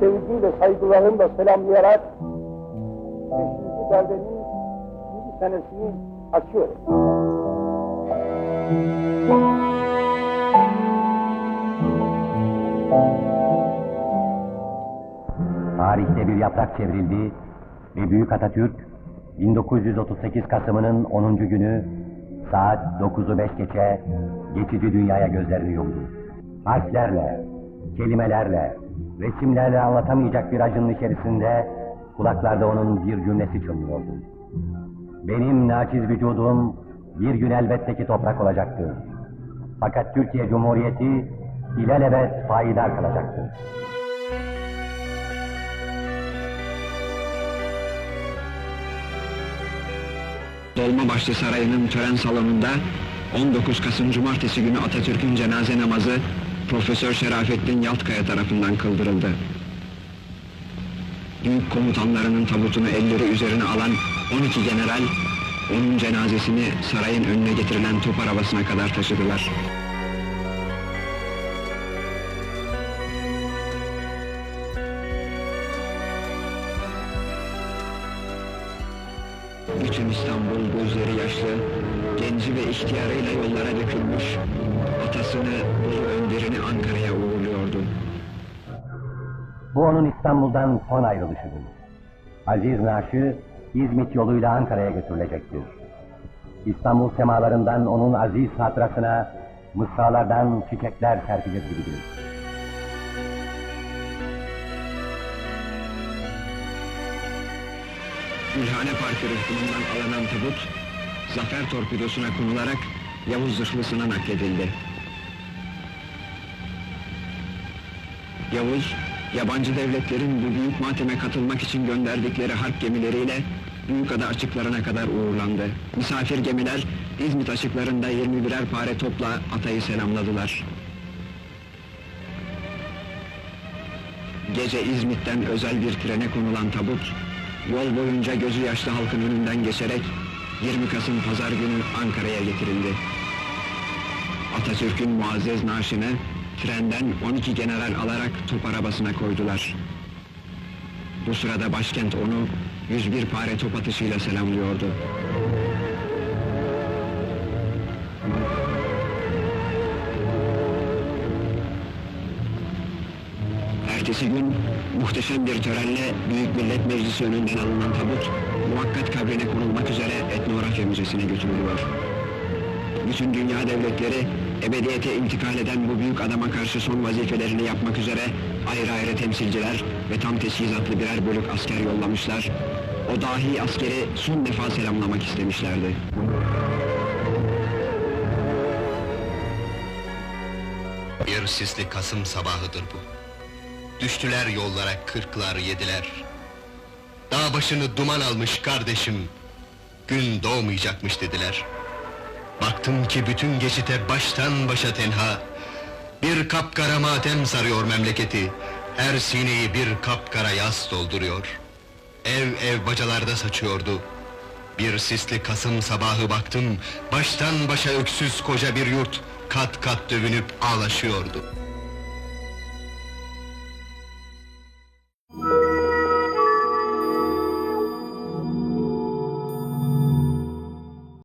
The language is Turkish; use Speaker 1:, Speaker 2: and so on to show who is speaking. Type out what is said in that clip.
Speaker 1: sevgiyle, saygılarımla selamlayarak 5. derdenin bir senesini açıyorum.
Speaker 2: Tarihte bir yaprak çevrildi ve Büyük Atatürk 1938 Kasım'ının 10. günü saat 9'u 5 geçe geçici dünyaya gözlerini yumdu. Harflerle, kelimelerle, resimlerle anlatamayacak bir acının içerisinde kulaklarda onun bir cümlesi çınlıyordu. Benim naçiz vücudum bir gün elbette ki toprak olacaktır. Fakat Türkiye Cumhuriyeti ilelebet payidar kalacaktır.
Speaker 3: Dolmabahçe Sarayı'nın tören salonunda 19 Kasım Cumartesi günü Atatürk'ün cenaze namazı Profesör Şerafettin Yaltkaya tarafından kıldırıldı. Büyük komutanlarının tabutunu elleri üzerine alan 12 general, onun cenazesini sarayın önüne getirilen top arabasına kadar taşıdılar. Bütün İstanbul gözleri yaşlı, genci ve ihtiyarıyla yollara dökülmüş, atasını, Bolu Önder'ini Ankara'ya uğurluyordu.
Speaker 2: Bu onun İstanbul'dan son ayrılışıdır. Aziz naaşı İzmit yoluyla Ankara'ya götürülecektir. İstanbul semalarından onun aziz hatırasına mısralardan çiçekler serpilir gibidir.
Speaker 3: Gülhane Parkı rıhtımından alınan tabut, zafer torpidosuna konularak Yavuz zırhlısına nakledildi. Yavuz, yabancı devletlerin bu büyük mateme katılmak için gönderdikleri harp gemileriyle Büyükada açıklarına kadar uğurlandı. Misafir gemiler İzmit açıklarında 21'er pare topla atayı selamladılar. Gece İzmit'ten özel bir trene konulan tabut, yol boyunca gözü yaşlı halkın önünden geçerek 20 Kasım Pazar günü Ankara'ya getirildi. Atatürk'ün muazzez naaşını trenden 12 general alarak top arabasına koydular. Bu sırada başkent onu 101 pare top atışıyla selamlıyordu. Ertesi gün muhteşem bir törenle Büyük Millet Meclisi önünden alınan tabut muhakkat kabrine konulmak üzere etnografya müzesine götürülüyor. Bütün dünya devletleri ebediyete intikal eden bu büyük adama karşı son vazifelerini yapmak üzere ayrı ayrı temsilciler ve tam teçhizatlı birer bölük asker yollamışlar. O dahi askeri son defa selamlamak istemişlerdi.
Speaker 4: Bir sisli Kasım sabahıdır bu. Düştüler yollara kırklar yediler. Dağ başını duman almış kardeşim. Gün doğmayacakmış dediler. Baktım ki bütün geçite baştan başa tenha. Bir kapkara matem sarıyor memleketi. Her sineyi bir kapkara yas dolduruyor. Ev ev bacalarda saçıyordu. Bir sisli Kasım sabahı baktım, baştan başa öksüz koca bir yurt kat kat dövünüp ağlaşıyordu.